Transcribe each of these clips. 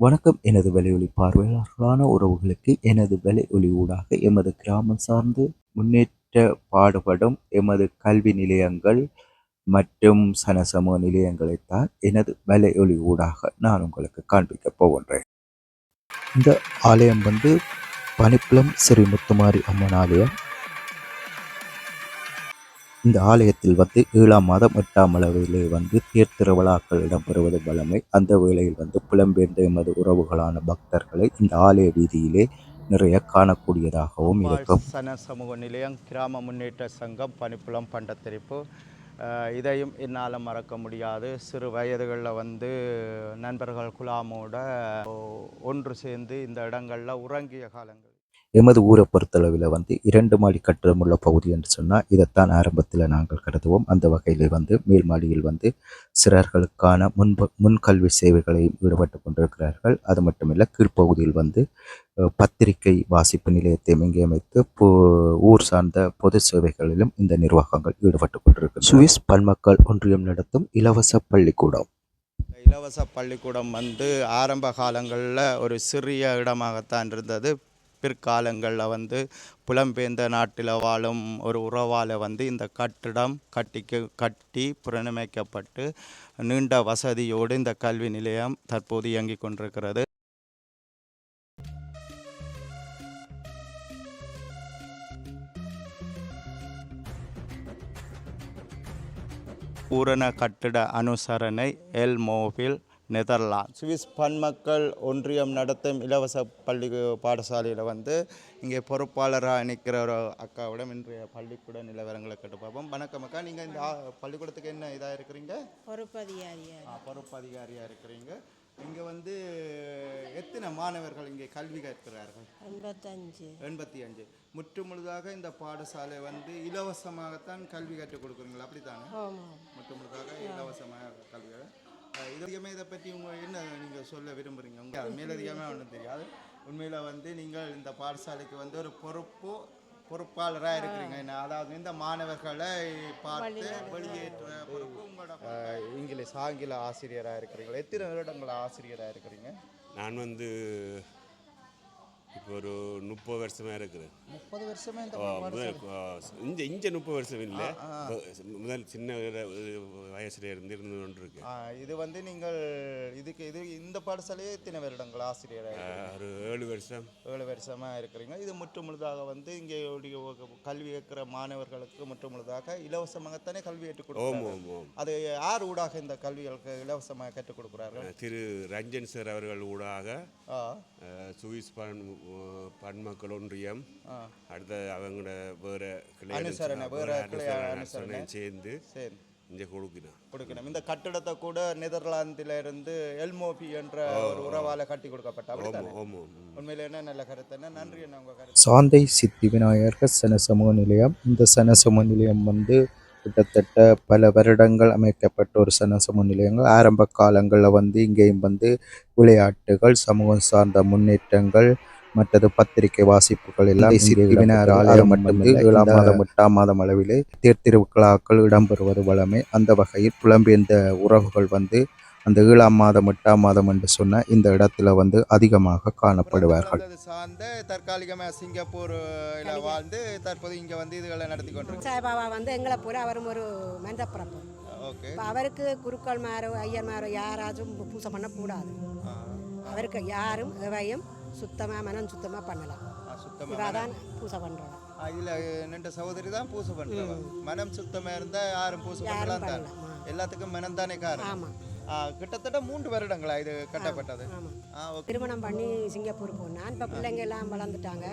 வணக்கம். எனது வலையொலி பார்வையாளர்களான உறவுகளுக்கு எனது வலையொலி ஊடாக எமது கிராமம் சார்ந்து முன்னேற்ற பாடுபடும் எமது கல்வி நிலையங்கள் மற்றும் சனசமூக நிலையங்களைத்தான் எனது வலையொலி ஊடாக நான் உங்களுக்கு காண்பிக்கப் போகின்றேன். இந்த ஆலயம் வந்து பனிப்புலம் ஸ்ரீ முத்துமாரி அம்மன் ஆலயம். இந்த ஆலயத்தில் வந்து ஏழாம் மாதம் எட்டாம் அளவிலே வந்து தேர் திருவிழாக்கள் இடம்பெறுவது வழமை. அந்த வேளையில் வந்து புலம்பெயர்ந்த எமது உறவுகளான பக்தர்களை இந்த ஆலய வீதியிலே நிறைய காணக்கூடியதாகவும் இருக்கும். சன சமூக நிலையம் கிராம முன்னேற்ற சங்கம் பனிப்புலம் பண்டத்தரிப்பு. இதையும் என்னால் மறக்க முடியாது. சிறு வயதுகளில் வந்து நண்பர்கள் குழாமோட ஒன்று சேர்ந்து இந்த இடங்களில் உறங்கிய காலங்கள். எமது ஊரை பொறுத்தளவில் வந்து இரண்டு மாடி கட்டிடம் உள்ள பகுதி என்று சொன்னால் இதைத்தான் ஆரம்பத்தில் நாங்கள் கருதுவோம். அந்த வகையில் வந்து மேல் மாடியில் வந்து சிறார்களுக்கான முன்ப முன்கல்வி சேவைகளையும் ஈடுபட்டு கொண்டிருக்கிறார்கள். அது மட்டுமில்லை கீழ்ப்பகுதியில் வந்து பத்திரிகை வாசிப்பு நிலையத்தையும் இங்கே அமைத்து ஊர் சார்ந்த பொது சேவைகளிலும் இந்த நிர்வாகங்கள் ஈடுபட்டு கொண்டிருக்கிறது சுவிஸ் பன்மக்கள் ஒன்றியம் நடத்தும் இலவச பள்ளிக்கூடம். இலவச பள்ளிக்கூடம் வந்து ஆரம்ப காலங்களில் ஒரு சிறிய இடமாகத்தான் இருந்தது. பிற்காலங்களில் வந்து புலம்பெயர்ந்த நாட்டில் வாழும் ஒரு உறவால் வந்து இந்த கட்டிடம் கட்டிக்கு கட்டி புனரமைக்கப்பட்டு நீண்ட வசதியோடு இந்த கல்வி நிலையம் தற்போது இயங்கிக் கொண்டிருக்கிறது. பூரண கட்டிட அனுசரணை எல் மோபில் நெதர்லாந்து. சுவிஸ் பன்மக்கள் ஒன்றியம் நடத்தும் இலவச பள்ளி பாடசாலையில் வந்து இங்கே பொறுப்பாளராக நிற்கிற ஒரு அக்காவிடம் இன்றைய பள்ளிக்கூட நிலவரங்களை கேட்டு பார்ப்போம். வணக்கம் அக்கா. நீங்கள் இந்த பள்ளிக்கூடத்துக்கு என்ன இதாக இருக்கிறீங்க? பொறுப்பதிகாரியா ஆ, பொறுப்பு அதிகாரியாக இருக்கிறீங்க. இங்கே வந்து எத்தனை மாணவர்கள் இங்கே கல்வி கற்கிறார்கள்? எண்பத்தஞ்சு. எண்பத்தி அஞ்சு. முற்று முழுதாக இந்த பாடசாலை வந்து இலவசமாகத்தான் கல்வி கற்றுக் கொடுக்குறீங்களா? அப்படித்தானே? ஆமாம். முற்று முழுதாக இலவசமாக கல்வி அஹ் இது பற்றி உங்க என்ன நீங்கள் சொல்ல விரும்புகிறீங்க? உங்கள் மேலதிகமாக ஒன்றும் தெரியாது. உண்மையில் வந்து நீங்கள் இந்த பாடசாலைக்கு வந்து ஒரு பொறுப்பு பொறுப்பாளராக இருக்கிறீங்க. என்ன அதாவது இந்த மாணவர்களை பார்த்து வெளியேற்ற பொறுப்பு உங்களோட இங்கிலீஷ் ஆங்கில ஆசிரியராக இருக்கிறீங்களா? எத்தனை வருடங்கள் ஆசிரியராக இருக்கிறீங்க? நான் வந்து இப்போ ஒரு முப்பது வருஷமா இருக்கிறேன் முப்பது வருஷமே இந்த இங்க இங்க முப்பது வருஷம் இல்லை. முதல் சின்ன வயசுல இருந்து இருந்து கொண்டு இருக்கு. இது வந்து நீங்கள் இதுக்கு இது இந்த பாடசாலையே எத்தனை வருடங்கள் ஆசிரியராக ஒரு ஏழு வருஷம். ஏழு வருஷமாக இருக்கிறீங்க. இது முற்று முழுதாக வந்து இங்கே கல்வி கேட்குற மாணவர்களுக்கு முற்று முழுதாக இலவசமாகத்தானே கல்வி கற்றுக் ஓம் அது யார் ஊடாக இந்த கல்விகளுக்கு இலவசமாக கற்றுக் கொடுக்குறார்கள்? திரு ரஞ்சன் சார் அவர்கள் ஊடாக சுவிஸ் பன் பன்மக்கள் ஒன்றியம் அடுத்த அவங்களோட வேற அனுசரணை, வேற அனுசரணை. சேர்ந்து சரி. இங்கே கொடுக்கணும். கொடுக்கணும். இந்த கட்டிடத்தை கூட நெதர்லாந்தில இருந்து எல்மோபி என்ற ஒரு உறவால கட்டி கொடுக்கப்பட்ட உண்மையில என்ன நல்ல கருத்து என்ன? நன்றி என்ன உங்க கருத்து? சாந்தை சித்தி விநாயகர் சனசமூக நிலையம். இந்த சனசமூக நிலையம் வந்து கிட்டத்தட்ட பல வருடங்கள் அமைக்கப்பட்ட ஒரு சனசமூக நிலையங்கள். ஆரம்ப காலங்களில் வந்து இங்கேயும் வந்து விளையாட்டுகள் சமூகம் சார்ந்த முன்னேற்றங்கள் மற்றது பத்திரிகை வாசிப்புகள் எல்லாம் விநாயகர் ஆலயம் மட்டுமில்லை ஏழாம் மாதம் எட்டாம் மாதம் அளவிலே தேர் திருவிழாக்கள் இடம்பெறுவது வழமை அந்த வகையில் புலம்பெயர்ந்த உறவுகள் வந்து அந்த ஏழாம் மாதம் எட்டாம் மாதம் என்று சொன்ன இந்த இடத்துல வந்து அதிகமாக காணப்படுவார்கள். சார்ந்த தற்காலிகமாக சிங்கப்பூர்ல வாழ்ந்து தற்போது இங்க வந்து இதுகளை நடத்தி கொண்டிருக்கோம் சாய்பாபா வந்து எங்களை போல அவரும் ஒரு மனித பிறப்பு அவருக்கு குருக்கள் மாரோ ஐயர் மாரோ யாராச்சும் பூசை பண்ணக்கூடாது. அவருக்கு யாரும் எவையும் சுத்தமாக மனம் சுத்தமாக பண்ணலாம். சுத்தமா இவா தான் பூசை பண்ணுறோம் இதுல நின்ற சகோதரி தான் பூசை பண்றவ மனம் சுத்தமா இருந்தா யாரும் பூசை பண்ணலாம் தான். எல்லாத்துக்கும் மனம் தானே காரணம். ஆமாம் கிட்டத்தட்ட மூன்று வருடங்களா இது கட்டப்பட்டது? திருமணம் பண்ணி சிங்கப்பூர் போனான். இப்போ பிள்ளைங்க எல்லாம் வளர்ந்துட்டாங்க.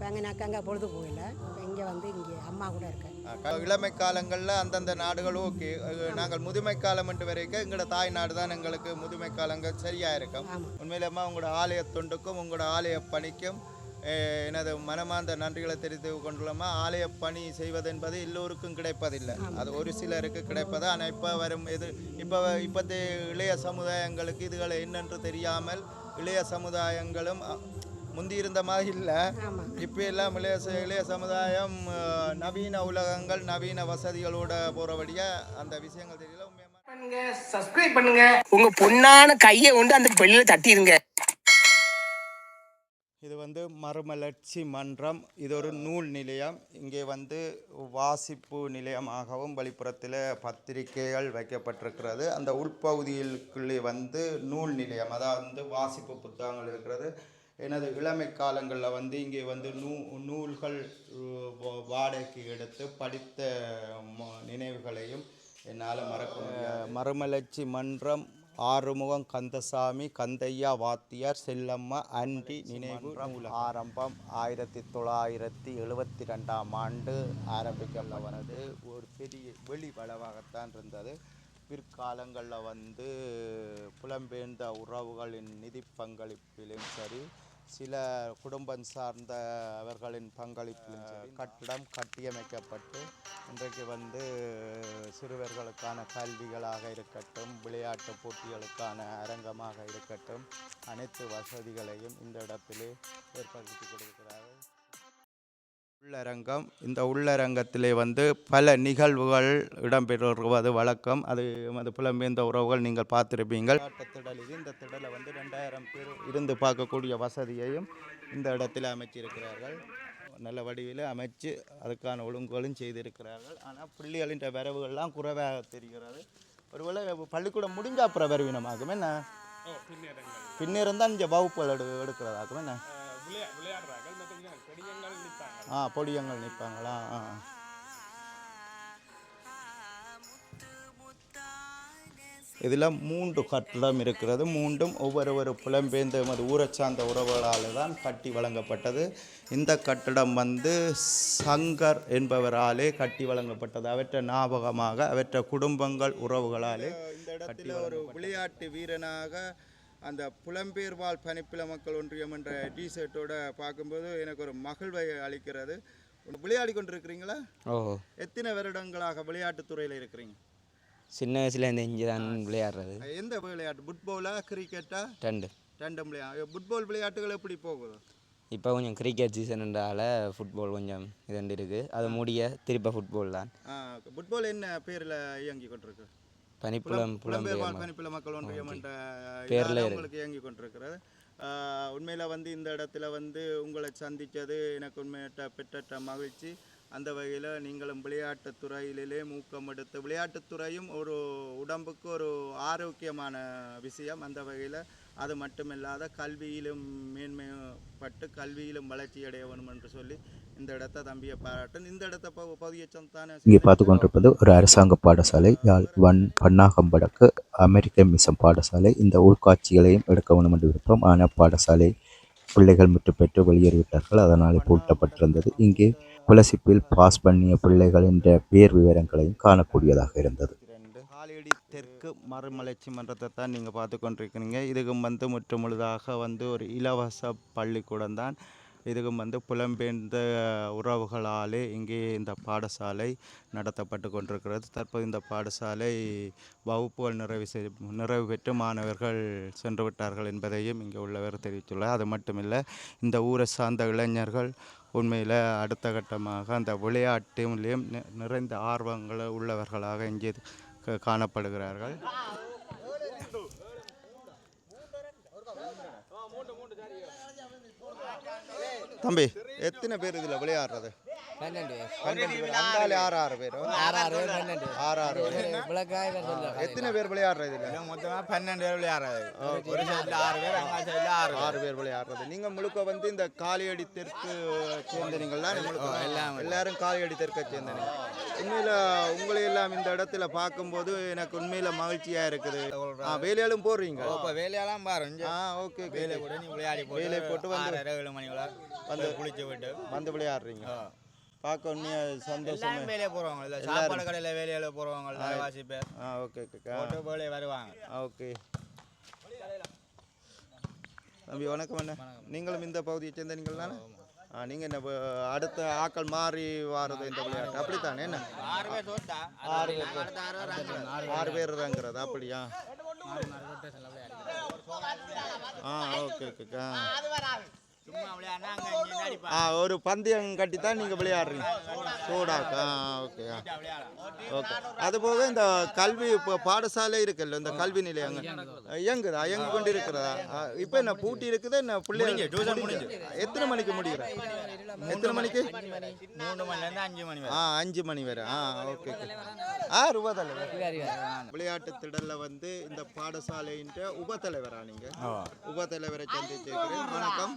அப்போ அங்கே நான் அங்கே பொழுது போகல. இங்கே வந்து இங்கே அம்மா கூட இருக்கேன். இளமை காலங்களில் அந்தந்த நாடுகள் ஓகே. நாங்கள் முதுமை காலம் என்று வரைக்கும் எங்களோட தாய் நாடு தான் எங்களுக்கு முதுமை காலங்கள் சரியா இருக்கும். உண்மையிலேமா உங்களோட ஆலய தொண்டுக்கும் உங்களோட ஆலய பணிக்கும் எனது மனமார்ந்த நன்றிகளை தெரிவித்து கொண்டுள்ளோமா ஆலய பணி செய்வதென்பது எல்லோருக்கும் கிடைப்பதில்லை. அது ஒரு சிலருக்கு கிடைப்பது. ஆனால் இப்போ வரும் இது இப்போ இப்போத்தைய இளைய சமுதாயங்களுக்கு இதுகளை என்னென்று தெரியாமல் இளைய சமுதாயங்களும் முந்தி இருந்த மாதிரி இல்லை இப்போ எல்லாம் இளைய இளைய சமுதாயம் நவீன உலகங்கள் நவீன வசதிகளோட போகிறபடியாக அந்த விஷயங்கள் தெரியல. உண்மையாக பண்ணுங்க சப்ஸ்கிரைப் பண்ணுங்க. உங்க பொண்ணான கையை கொண்டு அந்த பெல்லில தட்டிடுங்க இது வந்து மறுமலர்ச்சி மன்றம். இது ஒரு நூல் நிலையம். இங்கே வந்து வாசிப்பு நிலையமாகவும் வெளிப்புறத்தில் பத்திரிகைகள் வைக்கப்பட்டிருக்கிறது. அந்த உள்பகுதிகளுக்குள்ளே வந்து நூல் நிலையம் அதாவது வந்து வாசிப்பு புத்தகங்கள் இருக்கிறது. எனது இளமை காலங்களில் வந்து இங்கே வந்து நூ நூல்கள் வாடகைக்கு எடுத்து படித்த ம- நினைவுகளையும் என்னால் மறக்க மறுமலர்ச்சி மன்றம் ஆறுமுகம் கந்தசாமி கந்தையா வாத்தியார் செல்லம்மா அன்றி நினைவு ஆரம்பம் ஆயிரத்தி தொள்ளாயிரத்தி எழுபத்தி ரெண்டாம் ஆண்டு ஆரம்பிக்கப்பட்டது. ஒரு பெரிய வெளி வளவாகத்தான் இருந்தது. பிற்காலங்களில் வந்து புலம்பெயர்ந்த உறவுகளின் நிதி பங்களிப்பிலும் சரி சில குடும்பம் சார்ந்த அவர்களின் பங்களிப்பிலும் சரி கட்டிடம் கட்டியமைக்கப்பட்டு இன்றைக்கு வந்து சிறுவர்களுக்கான கல்விகளாக இருக்கட்டும் விளையாட்டு போட்டிகளுக்கான அரங்கமாக இருக்கட்டும் அனைத்து வசதிகளையும் இந்த இடத்திலே ஏற்படுத்தி கொடுக்கிறார்கள். உள்ளரங்கம் இந்த உள்ளரங்கத்திலே வந்து பல நிகழ்வுகள் இடம்பெறுவது வழக்கம். அது அது புலம்பெயர்ந்த உறவுகள் நீங்கள் பார்த்திருப்பீங்கள். திடல் இது இந்த திடலை வந்து ரெண்டாயிரம் பேர் இருந்து பார்க்கக்கூடிய வசதியையும் இந்த இடத்தில் அமைச்சிருக்கிறார்கள். நல்ல வடிவில் அமைச்சு அதுக்கான ஒழுங்குகளும் செய்திருக்கிறார்கள். ஆனால் பிள்ளைகளின் வரவுகள்லாம் குறைவாக தெரிகிறது. ஒருவேளை பள்ளிக்கூடம் முடிஞ்ச அப்புறம் வருவினமாகும். என்ன? பின்னிருந்தான் தான் இங்கே வகுப்புகள் எடு எடுக்கிறதாகும். என்ன? ஆ பொடியங்கள் நிற்பாங்களா? ஆ இதில் மூன்று கட்டடம் இருக்கிறது. மூன்றும் ஒவ்வொரு ஒரு புலம்பெயர்ந்த எமது ஊரை சார்ந்த உறவுகளால் தான் கட்டி வழங்கப்பட்டது. இந்த கட்டடம் வந்து சங்கர் என்பவராலே கட்டி வழங்கப்பட்டது. அவற்றை ஞாபகமாக அவற்றை குடும்பங்கள் உறவுகளாலே இடத்துல ஒரு விளையாட்டு வீரனாக அந்த புலம்பெயர் வாழ் பனிப்பில மக்கள் ஒன்றியம் என்ற டிஷர்ட்டோட பார்க்கும்போது எனக்கு ஒரு மகிழ்வை அளிக்கிறது. விளையாடி கொண்டிருக்கிறீங்களா? ஓ எத்தனை வருடங்களாக விளையாட்டுத் துறையில் இருக்கிறீங்க? சின்ன வயசுலேருந்து இங்கே தான் விளையாடுறது. எந்த விளையாட்டு? ஃபுட்பாலா கிரிக்கெட்டா ரெண்டு. ரெண்டும் விளையாட்டு ஃபுட்பால் விளையாட்டுகள் எப்படி போகுது? இப்போ கொஞ்சம் கிரிக்கெட் சீசன்ன்றால ஃபுட்பால் கொஞ்சம் இதண்டு இருக்குது அது முடிய திருப்ப ஃபுட்பால் தான். ஃபுட்பால் என்ன பேரில் இயங்கி கொண்டிருக்கு? பனிப்புலம் புலம்பெயர் பனிப்பில மக்கள் ஒன்றியம் என்ற பேர்ல. உங்களுக்கு இயங்கி கொண்டிருக்கிறது. உண்மையில் வந்து இந்த இடத்துல வந்து உங்களை சந்தித்தது எனக்கு உண்மையிட்ட பெற்ற மகிழ்ச்சி. அந்த வகையில் நீங்களும் விளையாட்டுத் துறையிலே ஊக்கம் எடுத்து விளையாட்டுத் துறையும் ஒரு உடம்புக்கு ஒரு ஆரோக்கியமான விஷயம். அந்த வகையில் அது மட்டுமில்லாத கல்வியிலும் மேன்மைப்பட்டு கல்வியிலும் வளர்ச்சி அடைய வேணும் என்று சொல்லி இந்த இடத்த தம்பியை பாராட்டும். இந்த இடத்த ப- பகுதியை சொந்தான இங்கே பார்த்து கொண்டிருப்பது ஒரு அரசாங்க பாடசாலை. யாழ் வன் பன்னாகம்படக்கு அமெரிக்க மிஷம் பாடசாலை. இந்த உள்காட்சிகளையும் எடுக்க வேண்டும் என்று விருப்பம். ஆனால் பாடசாலை பிள்ளைகள் முற்று பெற்று வெளியேறிவிட்டார்கள். அதனால் பூட்டப்பட்டிருந்தது. இங்கே குலசிப்பில் பாஸ் பண்ணிய பிள்ளைகள் என்ற பேர் விவரங்களையும் காணக்கூடியதாக இருந்தது. ரெண்டு தெற்கு மறுமலர்ச்சி மன்றத்தை தான் நீங்கள் பார்த்து கொண்டிருக்கிறீங்க. இதுக்கும் வந்து முற்று முழுதாக வந்து ஒரு இலவச பள்ளிக்கூடம் தான். இதுக்கும் வந்து புலம்பெயர்ந்த உறவுகளாலே இங்கே இந்த பாடசாலை நடத்தப்பட்டு கொண்டிருக்கிறது. தற்போது இந்த பாடசாலை வகுப்புகள் நிறைவு செய் நிறைவு பெற்று மாணவர்கள் சென்று விட்டார்கள் என்பதையும் இங்கே உள்ளவர் தெரிவித்துள்ளார். அது மட்டுமில்லை இந்த ஊரை சார்ந்த இளைஞர்கள் உண்மையில் அடுத்த கட்டமாக அந்த விளையாட்டிலும் நிறைந்த ஆர்வங்கள் உள்ளவர்களாக இங்கே க- காணப்படுகிறார்கள். தம்பி எத்தனை பேர் இதில் விளையாடுறது? பன்னெண்டு. பேர். ஆறு ஆறு பேரும் ஆறு ஆறு பன்னெண்டு. ஆறு ஆறு பேர் விளக்காய் எத்தனை பேர் விளையாடுறது இதில்? மொத்தமாக பன்னெண்டு பேர் விளையாடுறது. ஒரு சைடில் ஆறு பேர் அங்கே சைடில் ஆறு பேர். ஆறு பேர் விளையாடுறது. நீங்க முழுக்க வந்து இந்த காளியடி தெற்கு சேர்ந்தனீங்களா எல்லாம் எல்லாரும் காளியடி தெற்க சேர்ந்தனீங்க. உண்மையில உங்களை எல்லாம் இந்த இடத்துல பார்க்கும்போது எனக்கு உண்மையில மகிழ்ச்சியா இருக்குது. ஆ வேலையாலும் போடுறீங்க? இப்போ வேலையெல்லாம் பாரு இங்க. ஆ ஓகே வேலை போட்டு நீ விளையாடி போட்டு வேலை போட்டு வந்து- ஏழு மணிக்குள்ள வந்து குளிச்சு விட்டு. வந்து விளையாடுறீங்க. பார்க்க உண்மையா சந்தோஷமா எல்லாரும் வேலையை போகிறவங்க இல்லை சாப்பாடு கடையில் வேலையில போகிறவங்க வாசி பேர் ஆ ஓகே ஓகே வேலையை வருவாங்க ஓகே தம்பி வணக்கம் அண்ணா நீங்களும் இந்த பகுதியை சேர்ந்த நீங்கள் தானே ஆ நீங்கள் என்ன அடுத்த ஆக்கள் மாறி வாரது இந்த விளையாட்டு அப்படித்தானே என்ன ஆறு பேர் ஆறு பேர் இறங்குறது அப்படியா ஆ ஓகே ஓகே ஆ ஒரு பந்தயம் கட்டி தான் நீங்கள் விளையாடுறீங்க சூடாக்கா ஆ ஓகே ஓகே. அதுபோக இந்த கல்வி இப்போ பாடசாலை இருக்குல்ல இந்த கல்வி நிலையங்கள் இயங்குதா இயங்கி கொண்டு இருக்கிறதா இப்போ என்ன பூட்டி இருக்குது என்ன பிள்ளைங்க முடிஞ்சு. எத்தனை மணிக்கு முடிகிற எத்தனை மணிக்கு? மூணு மணிலேருந்து அஞ்சு மணி ஆ அஞ்சு மணி வரை. ஆ ஓகே ஆ ரூபா தலைவர் விளையாட்டு திடல்ல வந்து இந்த பாடசாலையின் உபத்தலைவரா நீங்க? உபத்தலைவரை சந்திச்சிருக்கிறேன் வணக்கம்.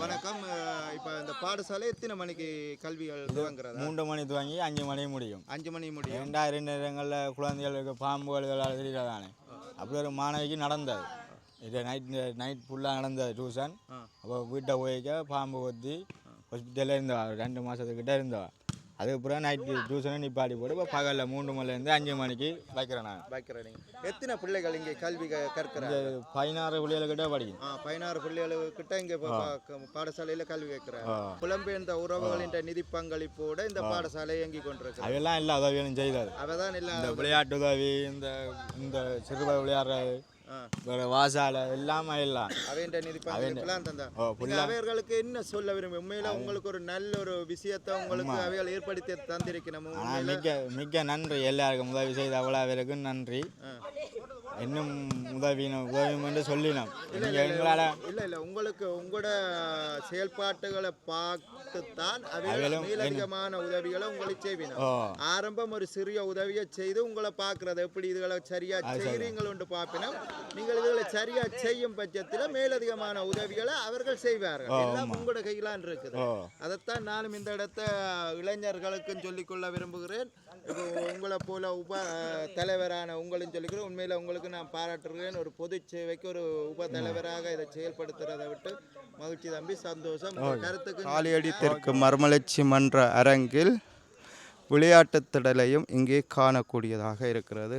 வணக்கம். அஹ், இப்ப இந்த பாடசாலை எத்தனை மணிக்கு கல்விகள் துவங்குறதா? மூன்று மணி துவங்கி அஞ்சு மணி முடியும். அஞ்சு மணி முடியும். ரெண்டாயிரம் நேரங்களில் குழந்தைகளுக்கு பாம்புகள் தெரியாதானே அப்படி ஒரு மாணவிக்கு நடந்தது. இது நைட் நைட் ஃபுல்லாக நடந்தது டியூஷன் அப்போ வீட்டை போய்க்க பாம்பு கொத்தி ஹாஸ்பிட்டலில் இருந்தவா? ரெண்டு மாதத்துக்கிட்ட இருந்தவா? அதுக்கப்புறம் நைட்டு டியூஷனை நிப்பாட்டி போட்டு இப்போ பகலில் மூணு மணிலேருந்து அஞ்சு மணிக்கு வைக்கிறேன் நான். வைக்கிறேன் நீங்க. எத்தனை பிள்ளைகள் இங்கே கல்வி க- கற்கிறாங்க? இந்த பதினாறு பிள்ளைகளுக்கிட்ட படிக்கும் ஆ பதினாறு பிள்ளைகளுக்கிட்ட இங்க பாடசாலையில கல்வி கேட்கிறாங்க. ஆ. புலம்பெயர்ந்த உறவுகளின் நிதி பங்களிப்போட இந்த பாடசாலை இயங்கி கொண்டிருக்கு அதெல்லாம் எல்லா உதவிகளும் செய்தது அவதான் இல்ல இந்த விளையாட்டு உதவி இந்த இந்த சிறுவர் விளையாடுறது வாசாலை எல்லாமே எல்லாம். அவைகளுக்கு என்ன சொல்ல விரும்பும்? உண்மையில உங்களுக்கு ஒரு நல்ல ஒரு விஷயத்தை உங்களுக்கு அவைகள் ஏற்படுத்தி தந்திருக்கணும். மிக்க மிக்க நன்றி. எல்லாருக்கும் உதவி செய்த அவ்வளோ நன்றி. இன்னும் உதவி உதவி என்று சொல்லினோம் நீங்கள் எங்களால் இல்ல இல்ல உங்களுக்கு உங்களோட செயல்பாட்டுகளை பார்த்துத்தான் அவைகள் அவைகளும் மேலதிகமான உதவிகளை உங்களுக்கு செய்வினோம். ஆரம்பம் ஒரு சிறிய உதவியை செய்து உங்களை பார்க்கறது. எப்படி இதுகளை சரியா செய்கிறீங்கள் பார்ப்பினோம். நீங்கள் இதுகளை சரியா செய்யும் பட்சத்தில் மேலதிகமான உதவிகளை அவர்கள் செய்வார்கள். எல்லாம் உங்களோட கையிலான் இருக்குது. அதைத்தான் நானும் இந்த இடத்த இளைஞர்களுக்கும் சொல்லிக்கொள்ள விரும்புகிறேன். இப்போ உங்களை போல உப தலைவரான உங்களும் சொல்லிக்கிறேன். உண்மையில் உங்களுக்கு நான் பாராட்டுகிறேன். ஒரு பொது சேவைக்கு ஒரு உப தலைவராக இதை செயல்படுத்துறதை விட்டு மகிழ்ச்சி தம்பி சந்தோஷம். கருத்துக்கு காலியடி தெற்கு மர்மலட்சி மன்ற அரங்கில் விளையாட்டுத் திடலையும் இங்கே காணக்கூடியதாக இருக்கிறது.